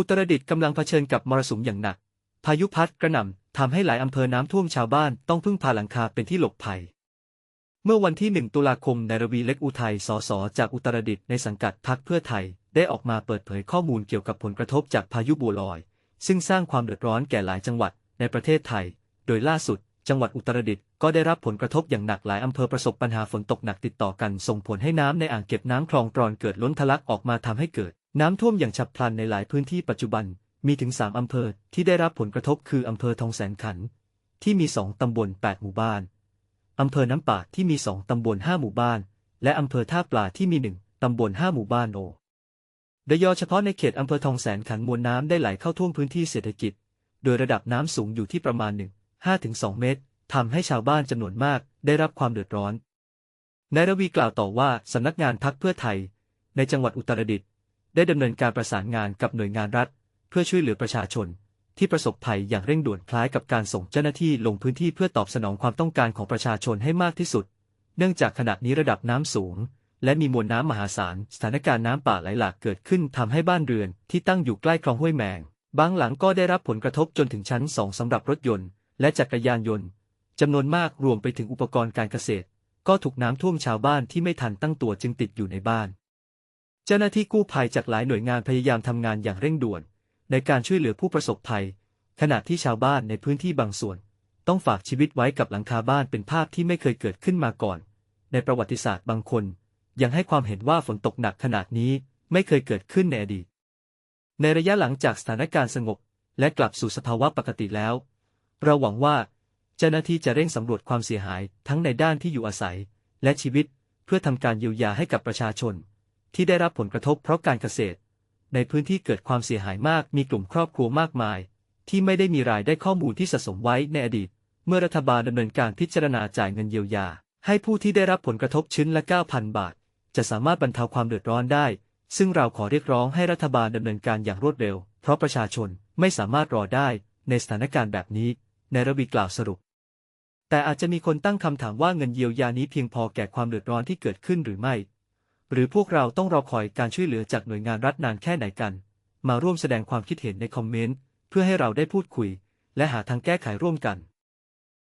อุตรดิตถ์กำลังเผชิญกับมรสุมอย่างหนัก พายุพัดกระหน่ำทำให้หลายอำเภอน้ำท่วมชาวบ้านต้องพึ่งพาหลังคาเป็นที่หลบภัย เมื่อวันที่ 1 ตุลาคมนายรวีเล็กอุทัย สส จากอุตรดิตถ์ในสังกัดพรรคเพื่อไทย ได้ออกมาเปิดเผยข้อมูลเกี่ยวกับผลกระทบจากพายุบัวลอย ซึ่งสร้างความเดือดร้อนแก่หลายจังหวัดในประเทศไทย โดยล่าสุด จังหวัดอุตรดิตถ์ก็ได้รับผลกระทบอย่างหนักหลายอำเภอประสบปัญหาฝนตกหนักติดต่อกัน ส่งผลให้น้ำในอ่างเก็บน้ำคลองกรอนเกิดล้นทะลักออกมาทำให้เกิด น้ำท่วมอย่างฉับพลันในหลายพื้นที่ปัจจุบันมีถึง3อำเภอที่ได้รับผลกระทบคืออำเภอทองแสนขัน ที่มี2ตำบล8หมู่บ้านอำเภอน้ำป่าที่มี2ตำบล5หมู่บ้าน และอำเภอท่าปลาที่มี1ตำบล5หมู่บ้านโอโดยเฉพาะในเขตอำเภอทองแสนขันมวลน้ำได้ไหลเข้าท่วมพื้นที่เศรษฐกิจ โดยระดับน้ำสูงอยู่ที่ประมาณ1 5-2เมตรทำให้ชาวบ้านจำนวนมากได้รับความเดือดร้อนนายรวีกล่าวต่อว่าสำนักงานพักเพื่อไทย ในจังหวัดอุตรดิตถ์ ได้ดำเนินการประสานงานกับหน่วยงานรัฐ เพื่อช่วยเหลือประชาชน ที่ประสบภัยอย่างเร่งด่วนคล้ายกับการส่งเจ้าหน้าที่ลงพื้นที่เพื่อตอบสนองความต้องการของประชาชนให้มากที่สุด เนื่องจากขณะนี้ระดับน้ำสูง และมีมวลน้ำมหาศาล สถานการณ์น้ำป่าไหลหลากเกิดขึ้นทำให้บ้านเรือนที่ตั้งอยู่ใกล้คลองห้วยแมง บางหลังก็ได้รับผลกระทบจนถึงชั้นสองสำหรับรถยนต์ และจักรยานยนต์จำนวนมากรวมไปถึงอุปกรณ์การเกษตร ก็ถูกน้ำท่วมชาวบ้านที่ไม่ทันตั้งตัวจึงติดอยู่ในบ้าน เจ้าหน้าที่กู้ภัยจากหลายหน่วยงานพยายามทำงานอย่างเร่งด่วน ในการช่วยเหลือผู้ประสบภัย ขณะที่ชาวบ้านในพื้นที่บางส่วน ต้องฝากชีวิตไว้กับหลังคาบ้านเป็นภาพที่ไม่เคยเกิดขึ้นมาก่อน ในประวัติศาสตร์บางคน ยังให้ความเห็นว่าฝนตกหนักขนาดนี้ไม่เคยเกิดขึ้นในอดีต ในระยะหลังจากสถานการณ์สงบ และกลับสู่สภาวะปกติแล้ว เราหวังว่าเจ้าหน้าที่จะเร่งสำรวจความเสียหายทั้งในด้านที่อยู่อาศัย และชีวิตเพื่อทำการเยียวยาให้กับประชาชน ที่ได้รับผลกระทบเพราะการเกษตร ในพื้นที่เกิดความเสียหายมากมีกลุ่มครอบครัวมากมาย ที่ไม่ได้มีรายได้ข้อมูลที่สะสมไว้ในอดีต เมื่อรัฐบาลดำเนินการพิจารณาจ่ายเงินเยียวยา ให้ผู้ที่ได้รับผลกระทบชิ้นละ 9,000 บาท จะสามารถบรรเทาความเดือดร้อนได้ ซึ่งเราขอเรียกร้องให้รัฐบาลดำเนินการอย่างรวดเร็ว เพราะประชาชนไม่สามารถรอได้ในสถานการณ์แบบนี้ ในระบีกล่าวสรุป แต่อาจจะมีคนตั้งคำถามว่าเงินเยียวยานี้เพียงพอแก่ความเดือดร้อนที่เกิดขึ้นหรือไม่ หรือพวกเราต้องรอคอยการช่วยเหลือจากหน่วยงานรัฐนานแค่ไหนกัน มาร่วมแสดงความคิดเห็นในคอมเมนต์ เพื่อให้เราได้พูดคุย และหาทางแก้ไขร่วมกัน